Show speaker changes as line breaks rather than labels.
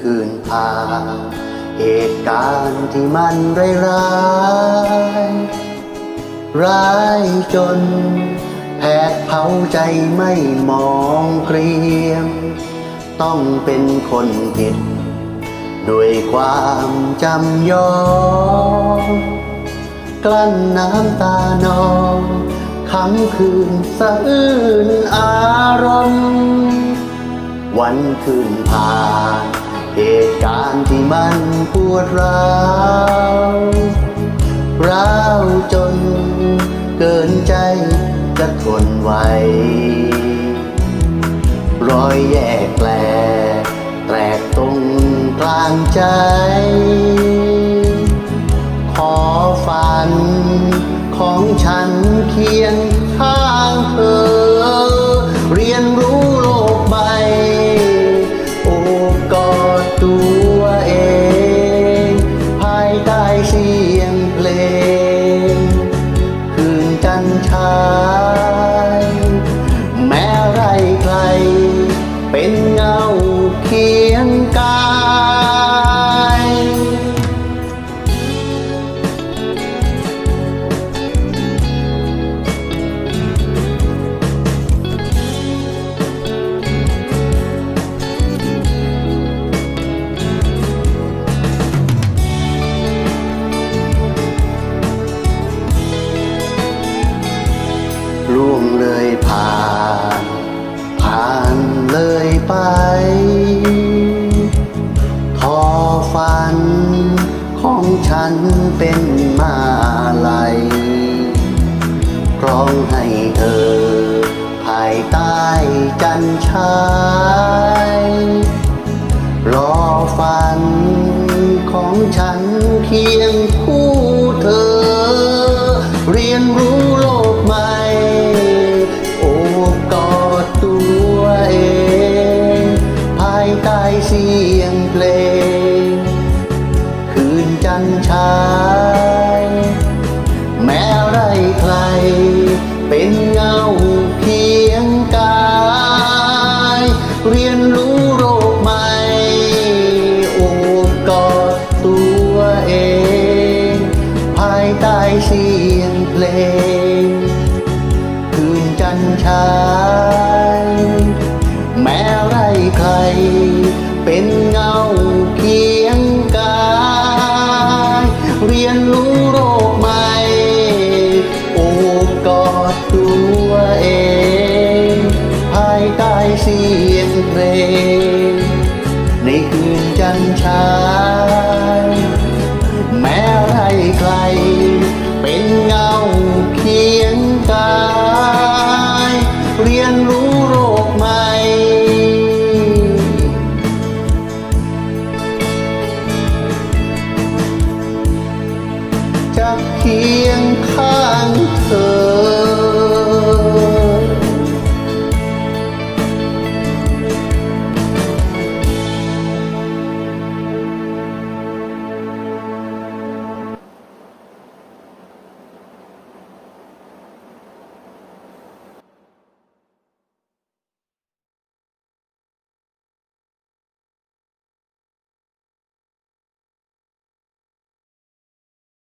คืนผ่านเหตุการณ์ที่มันร้ายๆร้ายจน แผดเผาใจไม่มองเกรียม ต้องเป็นคนผิด ด้วยความจำยอมกลั้นน้ำตานองค้ำคืนสะอื้นอารมณ์ วันคืนผ่าน เหตุการณ์ที่มันปวดร้าวร้าวจนเกินใจจะทนไหวรอยแยกแปลกแตกตรงกลางใจ ขอฝันของฉันเคียง ของฉันเป็นมาลัยร้องให้เธอ ภายใต้จันทรายรอฝันของฉันเคียงคู่เธอ เรียนรู้โลกใหม่โอบกอดตัวเอง ภายใต้สี จันทรายแม้ไรใคร เป็นเงาเคียงกาย เรียนรู้โลกใหม่โอบกอดตัวเอง ภายใต้เสียงเพลง คืนจันทราย ยนรู้โลกใหม่โอบกอดตัวเอง ภายใต้เสียงเพลง ในคืนจันทรายแม้ไรใคร เคียงข้า